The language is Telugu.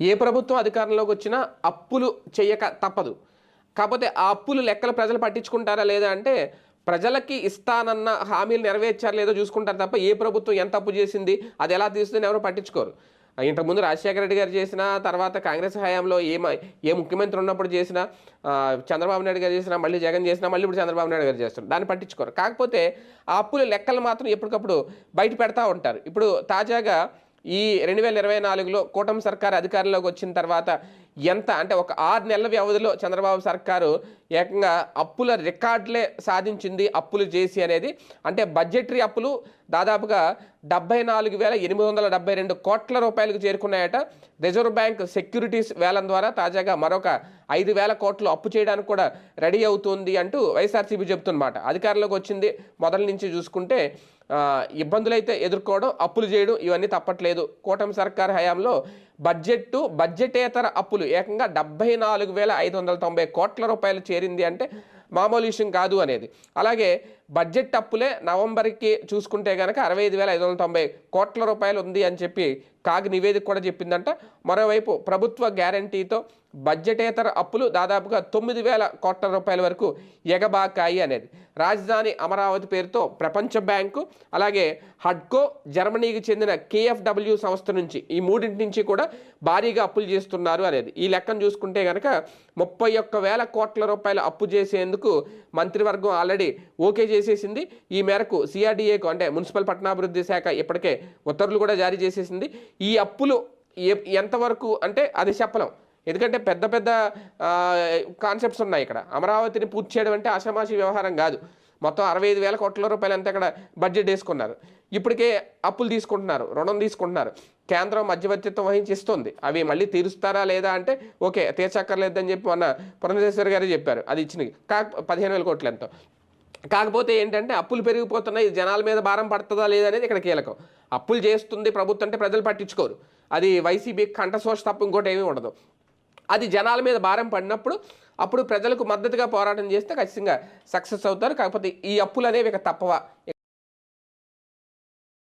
ఏ ప్రభుత్వం అధికారంలోకి వచ్చినా అప్పులు చేయక తప్పదు. కాకపోతే ఆ అప్పులు లెక్కలు ప్రజలు పట్టించుకుంటారా లేదా అంటే ప్రజలకి ఇస్తానన్న హామీలు నెరవేర్చారు లేదో చూసుకుంటారు తప్ప ఏ ప్రభుత్వం ఎంత అప్పు చేసింది అది ఎలా తీస్తుందని ఎవరు పట్టించుకోరు. ఇంతకుముందు రాజశేఖర రెడ్డి గారు చేసిన తర్వాత కాంగ్రెస్ హయాంలో ఏ ఏ ముఖ్యమంత్రి ఉన్నప్పుడు చేసినా చంద్రబాబు నాయుడు గారు చేసినా మళ్ళీ జగన్ చేసినా మళ్ళీ ఇప్పుడు చంద్రబాబు నాయుడు గారు చేస్తారు దాన్ని పట్టించుకోరు. కాకపోతే ఆ అప్పుల లెక్కలు మాత్రం ఎప్పటికప్పుడు బయట పెడతా ఉంటారు. ఇప్పుడు తాజాగా ఈ రెండు వేల ఇరవై నాలుగులో కూటమి సర్కార్ అధికారంలోకి వచ్చిన తర్వాత ఎంత అంటే ఒక ఆరు నెలల వ్యవధిలో చంద్రబాబు సర్కారు ఏకంగా అప్పుల రికార్డులే సాధించింది అప్పులు చేసి అనేది. అంటే బడ్జెటరీ అప్పులు దాదాపుగా డెబ్బై నాలుగు వేల ఎనిమిది వందల డెబ్బై రెండు కోట్ల రూపాయలకు చేరుకున్నాయట. రిజర్వ్ బ్యాంక్ సెక్యూరిటీస్ వేలం ద్వారా తాజాగా మరొక ఐదు వేల కోట్లు అప్పు చేయడానికి కూడా రెడీ అవుతుంది అంటూ వైఎస్ఆర్సీపీ చెబుతున్నమాట అధికారంలోకి వచ్చింది మొదల నుంచి చూసుకుంటే ఇబ్బందులైతే ఎదుర్కోవడం అప్పులు చేయడం ఇవన్నీ తప్పట్లేదు. కూటమి సర్కార్ హయాంలో బడ్జెట్ బడ్జెటేతర అప్పులు. ఏకంగా డెబ్బై నాలుగు వేల ఐదు వందల తొంభై కోట్ల రూపాయలు చేరింది అంటే మామూలు విషయం కాదు అనేది. అలాగే బడ్జెట్ అప్పులే నవంబర్కి చూసుకుంటే కనుక అరవై ఐదు వేల ఐదు వందల తొంభై కోట్ల రూపాయలు ఉంది అని చెప్పి కాగ్ నివేదిక కూడా చెప్పిందంట. మరోవైపు ప్రభుత్వ గ్యారంటీతో బడ్జెటేతర అప్పులు దాదాపుగా తొమ్మిది వేల కోట్ల రూపాయల వరకు ఎగబాకాయి అనేది. రాజధాని అమరావతి పేరుతో ప్రపంచ బ్యాంకు అలాగే హడ్కో జర్మనీకి చెందిన కేఎఫ్డబ్ల్యూ సంస్థ నుంచి ఈ మూడింటి నుంచి కూడా భారీగా అప్పులు చేస్తున్నారు అనేది. ఈ లెక్కను చూసుకుంటే కనుక ముప్పై ఒక్క వేల కోట్ల రూపాయల అప్పు చేసేందుకు మంత్రివర్గం ఆల్రెడీ ఓకే చేసేసింది. ఈ మేరకు సిఆర్డీఏకు అంటే మున్సిపల్ పట్టణాభివృద్ధి శాఖ ఇప్పటికే ఉత్తర్వులు కూడా జారీ చేసేసింది. ఈ అప్పులు ఎంతవరకు అంటే అది చెప్పలేం. ఎందుకంటే పెద్ద పెద్ద కాన్సెప్ట్స్ ఉన్నాయి ఇక్కడ. అమరావతిని పూర్తి చేయడం అంటే ఆషామాషి వ్యవహారం కాదు. మొత్తం అరవై ఐదు వేల కోట్ల రూపాయలు అంతా ఇక్కడ బడ్జెట్ వేసుకున్నారు. ఇప్పటికే అప్పులు తీసుకుంటున్నారు రుణం తీసుకుంటున్నారు. కేంద్రం మధ్యవర్తిత్వం వహించిస్తుంది. అవి మళ్ళీ తీరుస్తారా లేదా అంటే ఓకే తీర్చక్కర్లేదని చెప్పి మొన్న పురంధేశ్వరి గారు చెప్పారు. అది ఇచ్చిన కాక పదిహేను వేల కోట్లు ఎంతో. కాకపోతే ఏంటంటే అప్పులు పెరిగిపోతున్నాయి. జనాల మీద భారం పడుతుందా లేదా అనేది ఇక్కడ కీలకం. అప్పులు చేస్తుంది ప్రభుత్వం అంటే ప్రజలు పట్టించుకోరు. అది వైసీపీ కంఠశోష తప్ప ఇంకోటి ఏమీ ఉండదు. అది జనాల మీద భారం పడినప్పుడు అప్పుడు ప్రజలకు మద్దతుగా పోరాటం చేస్తే ఖచ్చితంగా సక్సెస్ అవుతారు. కాకపోతే ఈ అప్పులు అనేవి ఇక తప్పవా?